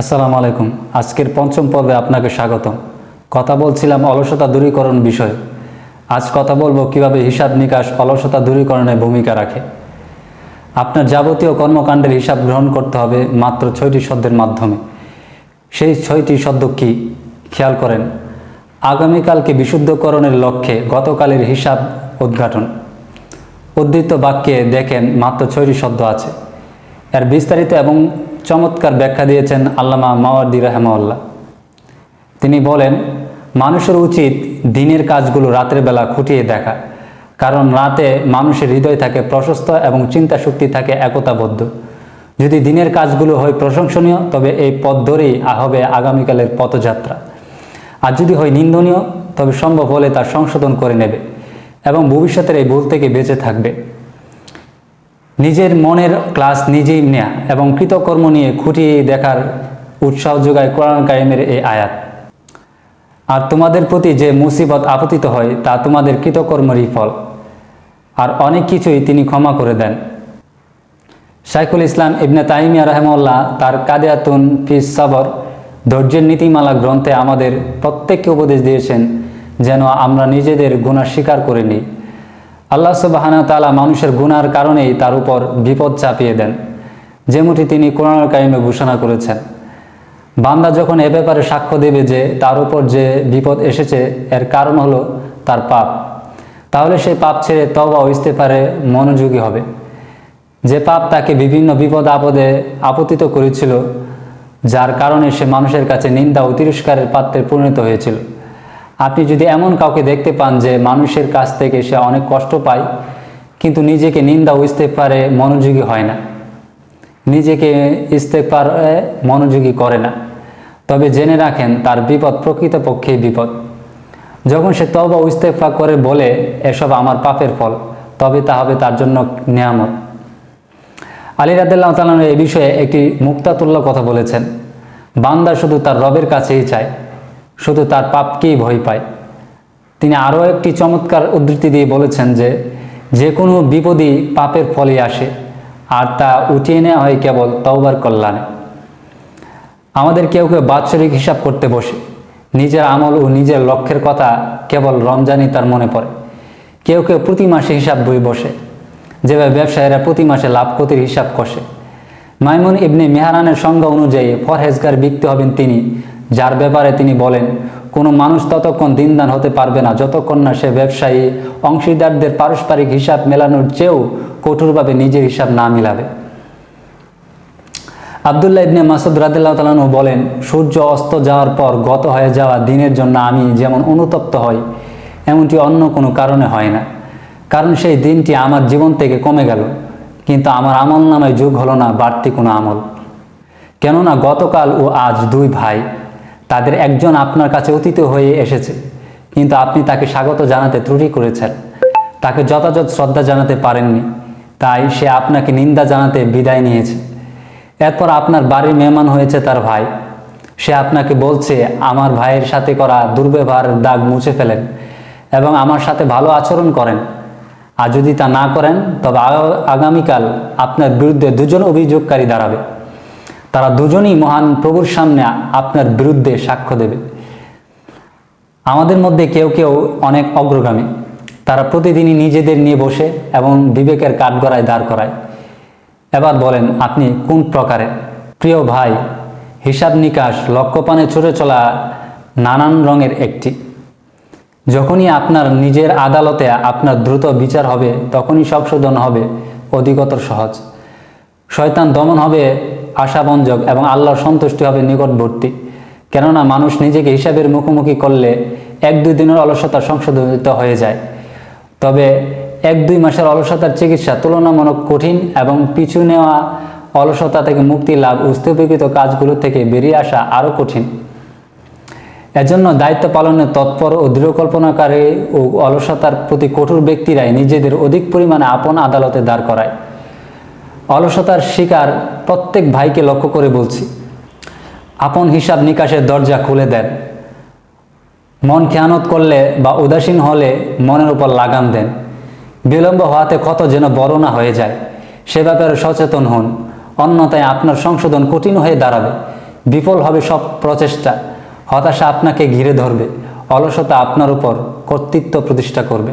আসসালামু আলাইকুম। আজকের পঞ্চম পর্বে আপনাকে স্বাগতম। কথা বলছিলাম অলসতা দূরীকরণ বিষয়ে। আজ কথা বলব কীভাবে হিসাব নিকাশ অলসতা দূরীকরণে ভূমিকা রাখে। আপনার যাবতীয় কর্মকাণ্ডের হিসাব গ্রহণ করতে হবে মাত্র ছয়টি শব্দের মাধ্যমে। সেই ছয়টি শব্দ কি? খেয়াল করেন। আগামীকালকে বিশুদ্ধকরণের লক্ষ্যে গতকালের হিসাব উদ্ঘাটন। উদ্ধৃত বাক্যে দেখেন মাত্র ছয়টি শব্দ আছে। এর বিস্তারিত এবং চমৎকার ব্যাখ্যা দিয়েছেন আল্লামা মাওয়ার্দি রহমাউল্লাহ তিনি বলেন, মানুষের উচিত দিনের কাজগুলো রাতের বেলা খুঁটিয়ে দেখা, কারণ রাতে মানুষের হৃদয় থাকে প্রশস্ত এবং চিন্তা শক্তি থাকে একতাবদ্ধ। যদি দিনের কাজগুলো হয় প্রশংসনীয়, তবে এই পথ ধরেই হবে আগামীকালের পথযাত্রা। আর যদি হয় নিন্দনীয়, তবে সম্ভব হলে তার সংশোধন করে নেবে এবং ভবিষ্যতের এই ভুল থেকে বেঁচে থাকবে। নিজের মনের ক্লাস নিজেই নেয়া এবং কৃতকর্ম নিয়ে খুঁটিয়ে দেখার উৎসাহ যোগায় কোরআন কায়েমের এই আয়াত। আর তোমাদের প্রতি যে মুসিবত আপতিত হয়, তা তোমাদের কৃতকর্মেরই ফল। আর অনেক কিছুই তিনি ক্ষমা করে দেন। শাইখুল ইসলাম ইবনে তাইমিয়া রহমল্লাহ তার কাদিয়াতুন ফিস সাবর ধৈর্যের নীতিমালা গ্রন্থে আমাদের প্রত্যেককে উপদেশ দিয়েছেন, যেন আমরা নিজেদের গুণা স্বীকার করে নিই। আল্লাহ সুবাহানা তালা মানুষের গুনার কারণেই তার উপর বিপদ চাপিয়ে দেন। যেমনটি তিনি কোরআন কাইমে ঘোষণা করেছেন, বান্দা যখন এ ব্যাপারে সাক্ষ্য দেবে যে তার উপর যে বিপদ এসেছে, এর কারণ হলো তার পাপ। তাহলে সেই পাপ ছেড়ে তবা ইস্তেফারে মনোযোগী হবে। যে পাপ তাকে বিভিন্ন বিপদ আপদে আপতিত করেছিল, যার কারণে সে মানুষের কাছে নিন্দা ও তিরস্কারের পাত্রে পরিণত হয়েছিল। আপনি যদি এমন কাউকে দেখতে পান যে মানুষের কাছ থেকে সে অনেক কষ্ট পায়, কিন্তু নিজেকে নিন্দা ও ইস্তেফারে মনোযোগী হয় না। নিজেকে ইস্তেফারে মনোযোগী করে না। তবে জেনে রাখেন, তার বিপদ প্রকৃতপক্ষেই বিপদ। যখন সে তবা ও ইস্তেফা করে বলে, এসব আমার পাপের ফল তবে তা হবে তার জন্য নিয়ামত। আলী রাদিল্লাহ তালন এই বিষয়ে একটি মুক্তাতুল্য কথা বলেছেন, বান্দা শুধু তার রবের কাছেই চায়। শুধু তার পাপকেই ভয় পায়। তিনি আরও একটি চমৎকার উদ্ধৃতি দিয়ে বলেছেন যে যে কোনো বিপদই পাপের ফলে আসে, আর তা উঠিয়ে নেওয়া হয় কেবল তওবার কল্যাণে। আমাদের কেউ কেউ বাৎসরিক হিসাব করতে বসে। নিজের আমল ও নিজের লক্ষ্যের কথা কেবল রমজানই তার মনে পড়ে। কেউ কেউ প্রতি মাসে হিসাব বই বসে। যেভাবে ব্যবসায়ীরা প্রতি মাসে লাভ ক্ষতির হিসাব কষে। মাইমুন ইবনে মেহারানের সংজ্ঞা অনুযায়ী ফরহেজগার ব্যক্তি হবেন তিনি যার ব্যাপারে তিনি বলেন, কোনো মানুষ ততক্ষণ দিনদান হতে পারবে না, যতক্ষণ না সে ব্যবসায়ী অংশীদারদের পারস্পরিক হিসাব মেলানোর চেয়েও কঠোরভাবে নিজের হিসাব না মিলাবে। আবদুল্লাহ ইবনে মাসুদ রাদিল্লাহ তালানু বলেন, সূর্য অস্ত যাওয়ার পর গত হয়ে যাওয়া দিনের জন্য আমি যেমন অনুতপ্ত হই, এমনটি অন্য কোনো কারণে হয় না। কারণ সেই দিনটি আমার জীবন থেকে কমে গেল, কিন্তু আমার আমল নামে যুগ হলো না বাড়তি কোনো আমল। কেননা গতকাল ও আজ দুই ভাই তাদের একজন আপনার কাছে অতীত হয়ে এসেছে। কিন্তু আপনি তাকে স্বাগত জানাতে ত্রুটি করেছেন। তাকে যথাযথ শ্রদ্ধা জানাতে পারেননি। তাই সে আপনাকে নিন্দা জানাতে বিদায় নিয়েছে। এরপর আপনার বাড়ির মেহমান হয়েছে তার ভাই। সে আপনাকে বলছে, আমার ভাইয়ের সাথে করা দুর্ব্যবহারের দাগ মুছে ফেলেন এবং আমার সাথে ভালো আচরণ করেন। আর যদি তা না করেন, তবে আগামীকাল আপনার বিরুদ্ধে দুজন অভিযোগকারী দাঁড়াবে। তারা দুজনই মহান প্রভুর সামনে আপনার বিরুদ্ধে সাক্ষ্য দেবে। আমাদের মধ্যে কেউ কেউ অনেক অগ্রগামী। তারা প্রতিদিনই নিজেদের নিয়ে বসে এবং বিবেকের কাঠগড়ায় দাঁড় করায়। এবার বলেন, আপনি কোন প্রকারে? প্রিয় ভাই, হিসাব নিকাশ লক্ষ্যপানে ছুটে চলা নানান রঙের একটি। যখনই আপনার নিজের আদালতে আপনার দ্রুত বিচার হবে, তখনই সংশোধন হবে, অধিকতর সহজ। শয়তান দমন হবে আশাবঞ্জক এবং আল্লাহর সন্তুষ্টি হবে নিকটবর্তী। কেননা মানুষ নিজেকে হিসাবের মুখোমুখি করলে এক দুই দিনের অলসতা সংশোধিত হয়ে যায়। তবে এক দুই মাসের অলসতার চিকিৎসা তুলনামূলক কঠিন এবং পিছু নেওয়া অলসতা থেকে মুক্তি লাভ উস্তপীকৃত কাজগুলো থেকে বেরিয়ে আসা আরও কঠিন। এজন্য দায়িত্ব পালনে তৎপর ও দৃঢ়কল্পনাকারী ও অলসতার প্রতি কঠোর ব্যক্তিরাই নিজেদের অধিক পরিমাণে আপন আদালতে দাঁড় করায়। অলসতার শিকার প্রত্যেক ভাইকে লক্ষ্য করে বলছি, আপন হিসাব নিকাশের দরজা খুলে দেন। মন খেয়ানত করলে বা উদাসীন হলে মনের উপর লাগাম দেন। বিলম্ব হওয়াতে ক্ষত যেন বড় না হয়ে যায়। সে ব্যাপারে সচেতন হন। অন্যতায় আপনার সংশোধন কঠিন হয়ে দাঁড়াবে। বিফল হবে সব প্রচেষ্টা। হতাশা আপনাকে ঘিরে ধরবে। অলসতা আপনার উপর কর্তৃত্ব প্রতিষ্ঠা করবে।